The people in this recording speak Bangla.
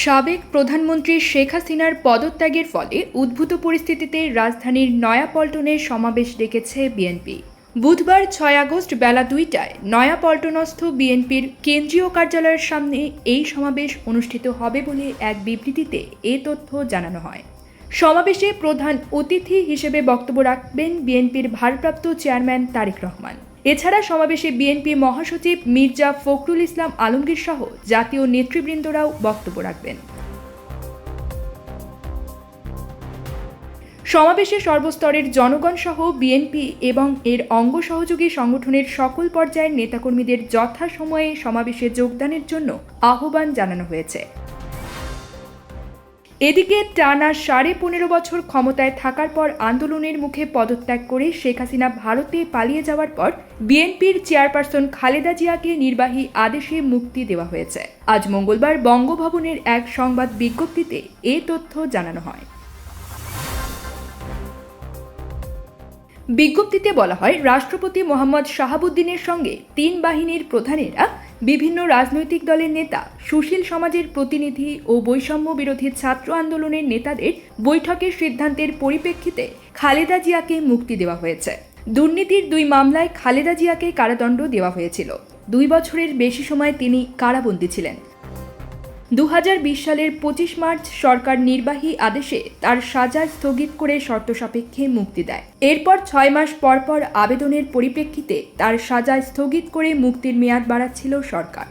সাবেক প্রধানমন্ত্রী শেখ হাসিনার পদত্যাগের ফলে উদ্ভূত পরিস্থিতিতে রাজধানীর নয়াপল্টনে সমাবেশ ডেকেছে বিএনপি। বুধবার ছয় আগস্ট বেলা দুইটায় নয়াপল্টনস্থ বিএনপির কেন্দ্রীয় কার্যালয়ের সামনে এই সমাবেশ অনুষ্ঠিত হবে বলে এক বিবৃতিতে এ তথ্য জানানো হয়। সমাবেশে প্রধান অতিথি হিসেবে বক্তব্য রাখবেন বিএনপির ভারপ্রাপ্ত চেয়ারম্যান তারেক রহমান। এছাড়া সমাবেশে বিএনপি মহাসচিব মির্জা ফখরুল ইসলাম আলমগীর সহ জাতীয় নেতৃবৃন্দরাও বক্তব্য রাখবেন। সমাবেশে সর্বস্তরের জনগণ সহ বিএনপি এবং এর অঙ্গ সহযোগী সংগঠনের সকল পর্যায়ের নেতাকর্মীদের যথাসময়ে সমাবেশে যোগদানের জন্য আহ্বান জানানো হয়েছে। এদিকে টানা সাড়ে পনেরো বছর ক্ষমতায় থাকার পর আন্দোলনের মুখে পদত্যাগ করে শেখ হাসিনা ভারতে পালিয়ে যাওয়ার পর বিএনপির চেয়ারপারসন খালেদা জিয়াকে নির্বাহী আদেশে মুক্তি দেওয়া হয়েছে। আজ মঙ্গলবার বঙ্গভবনের এক সংবাদ বিজ্ঞপ্তিতে এ তথ্য জানানো হয়। বিজ্ঞপ্তিতে বলা হয়, রাষ্ট্রপতি মোহাম্মদ শাহাবুদ্দিনের সঙ্গে তিন বাহিনীর প্রধানেরা বিভিন্ন রাজনৈতিক দলের নেতা, সুশীল সমাজের প্রতিনিধি ও বৈষম্য বিরোধী ছাত্র আন্দোলনের নেতাদের বৈঠকের সিদ্ধান্তের পরিপ্রেক্ষিতে খালেদা জিয়াকে মুক্তি দেওয়া হয়েছে। দুর্নীতির দুই মামলায় খালেদা জিয়াকে কারাদণ্ড দেওয়া হয়েছিল। দুই বছরের বেশি সময় তিনি কারাবন্দী ছিলেন। দু হাজার বিশ সালের পঁচিশ মার্চ সরকার নির্বাহী আদেশে তার সাজা স্থগিত করে শর্ত সাপেক্ষে মুক্তি দেয়। এরপর ছয় মাস পর পর আবেদনের পরিপ্রেক্ষিতে তার সাজা স্থগিত করে মুক্তির মেয়াদ বাড়াচ্ছিল সরকার।